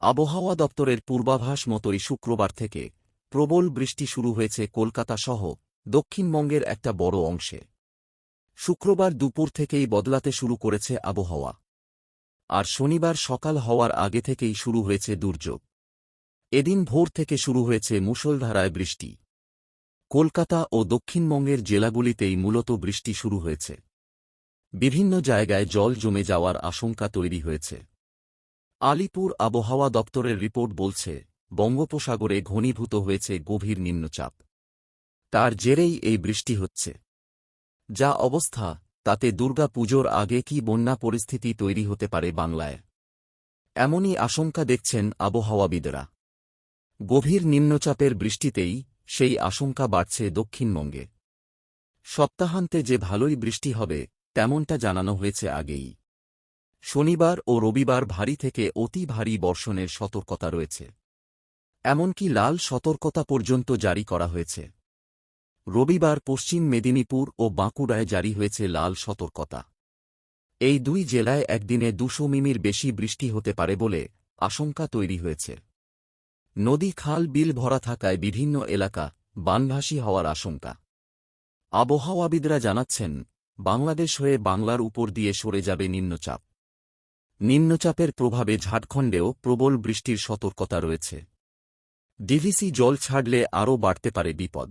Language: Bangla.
আবহাওয়া দপ্তরের পূর্বাভাস মতোই শুক্রবার থেকে প্রবল বৃষ্টি শুরু হয়েছে কলকাতা সহ দক্ষিণবঙ্গের একটা বড় অংশে। শুক্রবার দুপুর থেকেই বদলাতে শুরু করেছে আবহাওয়া। আর শনিবার সকাল হওয়ার আগে থেকেই শুরু হয়েছে দুর্যোগ। এদিন ভোর থেকে শুরু হয়েছে মুষলধারায় বৃষ্টি। কলকাতা ও দক্ষিণবঙ্গের জেলাগুলিতেই মূলত বৃষ্টি শুরু হয়েছে। বিভিন্ন জায়গায় জল জমে যাওয়ার আশঙ্কা তৈরি হয়েছে। আলিপুর আবহাওয়া দপ্তরের রিপোর্ট বলছে, বঙ্গোপসাগরে ঘনীভূত হয়েছে গভীর নিম্নচাপ। তার জেরেই এই বৃষ্টি হচ্ছে। যা অবস্থা, তাতে দুর্গা পুজোর আগে কি বন্যা পরিস্থিতি তৈরি হতে পারে বাংলায়? এমনই আশঙ্কা দেখছেন আবহাওয়াবিদরা। গভীর নিম্নচাপের বৃষ্টিতেই সেই আশঙ্কা বাড়ছে দক্ষিণবঙ্গে। সপ্তাহান্তে যে ভালোই বৃষ্টি হবে, তেমনটা জানানো হয়েছে আগেই। শনিবার ও রবিবার ভারী থেকে অতি ভারী বর্ষণের সতর্কতা রয়েছে। এমনকি লাল সতর্কতা পর্যন্ত জারি করা হয়েছে। রবিবার পশ্চিম মেদিনীপুর ও বাঁকুড়ায় জারি হয়েছে লাল সতর্কতা। এই দুই জেলায় একদিনে দুশো মিমির বেশি বৃষ্টি হতে পারে বলে আশঙ্কা তৈরি হয়েছে। নদী খাল বিল ভরা থাকায় বিভিন্ন এলাকা বানভাসী হওয়ার আশঙ্কা। আবহাওয়াবিদরা জানাচ্ছেন, বাংলাদেশ হয়ে বাংলার উপর দিয়ে সরে যাবে নিম্নচাপ। নিম্নচাপের প্রভাবে ঝাড়খণ্ডেও প্রবল বৃষ্টির সতর্কতা রয়েছে। ডিভিসি জল ছাড়লে আরও বাড়তে পারে বিপদ।